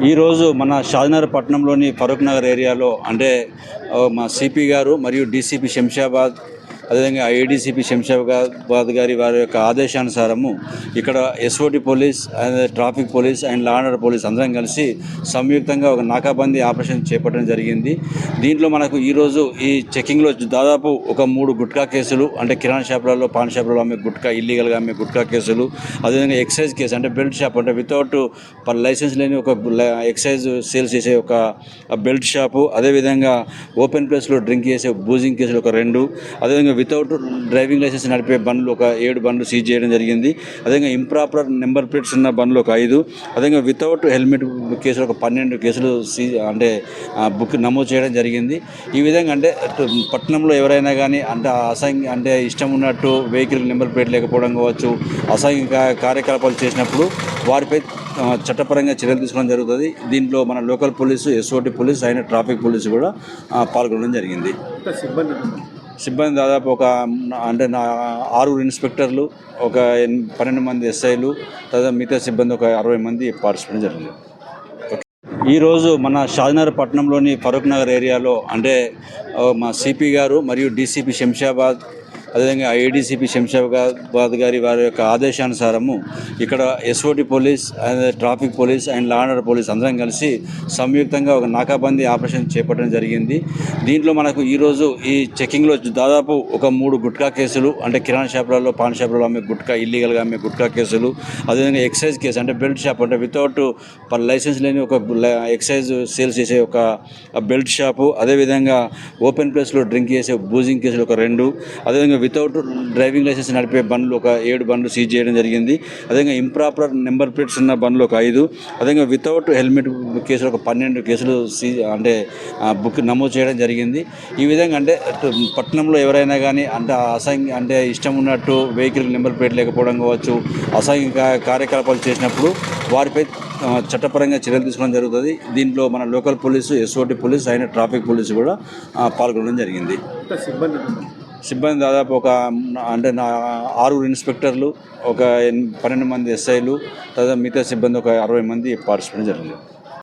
ఈరోజు మన షాద్నగర్ పట్టణంలోని ఫరూక్ నగర్ ఏరియాలో అంటే మా సిపి గారు మరియు డీసీపీ శంషాబాద్ అదేవిధంగా ఏడీసీపీ శంషాబాద్ గారి వారి యొక్క ఆదేశానుసారము ఇక్కడ SOT police and traffic police and law and police అందరం కలిసి సంయుక్తంగా ఒక నాకాబందీ ఆపరేషన్ చేపట్టడం జరిగింది. దీంట్లో మనకు ఈరోజు ఈ చెకింగ్లో దాదాపు ఒక మూడు గుట్కా కేసులు అంటే కిరాణా షాపులలో పాన్ షాపులలో అమ్మే గుట్కా ఇల్లీగల్గా అమ్మే గుట్కా కేసులు అదేవిధంగా ఎక్సైజ్ కేసు అంటే బెల్ట్ షాప్ అంటే వితౌట్ లైసెన్స్ లేని ఒక ఎక్సైజ్ సేల్స్ చేసే ఒక బెల్ట్ షాపు అదేవిధంగా ఓపెన్ ప్లేస్లో డ్రింక్ చేసే బూజింగ్ కేసులు ఒక రెండు అదేవిధంగా వితౌట్ డ్రైవింగ్ లైసెన్స్ నడిపే బండ్లు ఒక ఏడు బండ్లు సీజ్ చేయడం జరిగింది. అదేవిధంగా ఇంప్రాపర్ నెంబర్ ప్లేట్స్ ఉన్న బండ్లు ఒక ఐదు. అదేవిధంగా వితౌట్ హెల్మెట్ కేసులు ఒక పన్నెండు కేసులు సీ అంటే బుక్ నమోదు చేయడం జరిగింది. ఈ విధంగా అంటే పట్టణంలో ఎవరైనా కానీ అంటే అసంఖ్య అంటే ఇష్టం ఉన్నట్టు వెహికల్ నెంబర్ ప్లేట్ లేకపోవడం కావచ్చు అసంఖ్య కార్యకలాపాలు చేసినప్పుడు వారిపై చట్టపరంగా చర్యలు తీసుకోవడం జరుగుతుంది. దీంట్లో మన లోకల్ పోలీసు ఎస్ఓటి పోలీస్ అయిన ట్రాఫిక్ పోలీసు కూడా పాల్గొనడం జరిగింది. సిబ్బంది సిబ్బంది దాదాపు ఒక అంటే నా ఆరుగురు ఇన్స్పెక్టర్లు ఒక పన్నెండు మంది ఎస్ఐలు తర్వాత మిగతా సిబ్బంది ఒక అరవై మంది పార్టిసిపేట్ జరిగింది. ఈరోజు మన షాద్నగర్ పట్టణంలోని ఫరూక్ నగర్ ఏరియాలో అంటే మా సిపి గారు మరియు డీసీపీ శంషాబాద్ అదేవిధంగా ఐడిసిపి శంషాబాద్ గారి వారి యొక్క ఆదేశానుసారము ఇక్కడ SOT police and traffic police and law and police అందరం కలిసి సంయుక్తంగా ఒక నాకాబందీ ఆపరేషన్ చేపట్టడం జరిగింది. దీంట్లో మనకు ఈరోజు ఈ చెకింగ్లో దాదాపు ఒక మూడు గుట్కా కేసులు అంటే కిరాణా షాపులలో పాన్ షాపులలో అమ్మే గుట్కా ఇల్లీగల్గా అమ్మే గుట్కా కేసులు అదేవిధంగా ఎక్సైజ్ కేసు అంటే బెల్ట్ షాప్ అంటే వితౌట్ లైసెన్స్ లేని ఒక ఎక్సైజ్ సేల్స్ చేసే ఒక బెల్ట్ షాపు అదేవిధంగా ఓపెన్ ప్లేస్లో డ్రింక్ చేసే బూజింగ్ కేసులు ఒక రెండు అదేవిధంగా వితౌట్ డ్రైవింగ్ లైసెన్స్ నడిపే బండ్లు ఒక ఏడు బండ్లు సీజ్ చేయడం జరిగింది. అదేవిధంగా ఇంప్రాపర్ నెంబర్ ప్లేట్స్ ఉన్న బండ్లు ఒక ఐదు. అదేవిధంగా వితౌట్ హెల్మెట్ కేసులు ఒక పన్నెండు కేసులు సీజ్ అంటే బుక్ నమోదు చేయడం జరిగింది. ఈ విధంగా అంటే పట్టణంలో ఎవరైనా కానీ అంటే అసంఖ్య అంటే ఇష్టం ఉన్నట్టు వెహికల్ నెంబర్ ప్లేట్ లేకపోవడం కావచ్చు అసంఖ్య కార్యకలాపాలు చేసినప్పుడు వారిపై చట్టపరంగా చర్యలు తీసుకోవడం జరుగుతుంది. దీంట్లో మన లోకల్ పోలీసు ఎస్ఓటి పోలీస్ అయిన ట్రాఫిక్ పోలీసు కూడా పాల్గొనడం జరిగింది. సిబ్బంది సిబ్బంది దాదాపు ఒక అంటే నా ఆరుగురు ఇన్స్పెక్టర్లు ఒక పన్నెండు మంది ఎస్ఐలు తర్వాత మిగతా సిబ్బంది ఒక అరవై మంది పార్టిసిపేట్ జరిగింది.